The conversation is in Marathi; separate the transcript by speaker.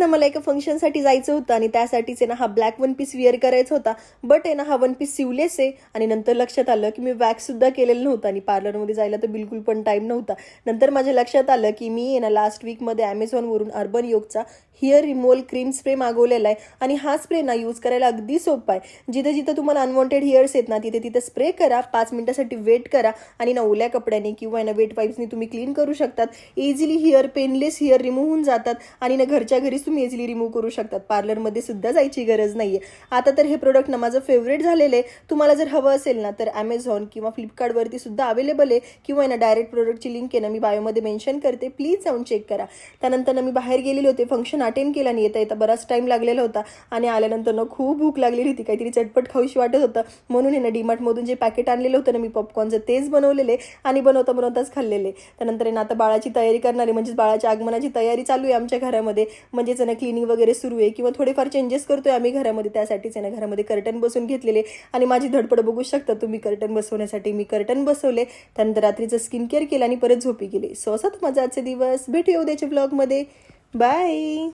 Speaker 1: ना मला एका फंक्शनसाठी जायचं होतं आणि त्यासाठीच आहे ना हा ब्लॅक वन पीस विअर करायचा होता. बट आहे ना हा वन पीस सिवलेस आहे आणि नंतर लक्षात आलं की मी वॅक्स सुद्धा केलेलं नव्हतं आणि पार्लरमध्ये जायला तर बिलकुल पण टाईम नव्हता. नंतर माझ्या लक्षात आलं की मी आहे ना लास्ट वीकमध्ये ॲमेझॉनवरून अर्बन योगचा हिअर रिमोल क्रीम स्प्रे मागवलेला आहे आणि हा स्प्रे ना यूज करायला अगदी सोपा आहे. जिथे जिथं तुम्हाला अनवॉन्टेड हिअर्स आहेत ना तिथे तिथे स्प्रे करा पाच मिनिटासाठी वेट करा आणि ना ओल्या कपड्याने किंवा ना वेट पाईप्सनी तुम्ही क्लीन करू शकतात. Easily hair painless hair remove होऊन जातात आणि ना घरच्या घरीच तुम्ही इझिली रिमूव्ह करू शकतात. पार्लरमध्ये सुद्धा जायची गरज नाही आहे आता तर हे प्रोडक्ट ना माझं फेवरेट झालेलं आहे. तुम्हाला जर हवं असेल ना तर ॲमेझॉन किंवा फ्लिपकार्टवरती सुद्धा अवेलेबल आहे. किंवा ना डायरेक्ट प्रोडक्टची लिंक आहे ना मी बायोमध्ये मेन्शन करते. प्लीज जाऊन चेक करा. त्यानंतर ना मी बाहेर गेलेले होते. फंक्शन अटेंड केलं आणि येता येता बराच टाईम लागलेला होता. आणि आल्यानंतर ना खूप भूक लागलेली होती. काहीतरी चटपट खाऊशी वाटत होतं. म्हणून आहे ना डीमार्टमधून जे पॅकेट आणलेलं होतं ना मी पॉपकॉर्नचं तेच बनवलेले आणि बनवता बनवताच खाल्लेले त्यानंतर ना आता बाळाची तयारी करणारे म्हणजेच बाळाच्या आगमनाची तयारी चालू आहे आमच्या घरामध्ये. म्हणजेच बरेच ना क्लिनिंग वगैरे सुरू आहे. किंवा थोडेफार चेंजेस करतोय आम्ही घरामध्ये त्यासाठीच आहे ना घरामध्ये कर्टन बसून घेतलेले. आणि माझी धडपड बघू शकता तुम्ही कर्टन बसवण्यासाठी मी कर्टन बसवले. त्यानंतर रात्रीचं स्किन केअर केलं आणि परत झोपी गेली. सो असं माझा आजचे दिवस. भेटूया उद्याच्या ब्लॉगमध्ये बाय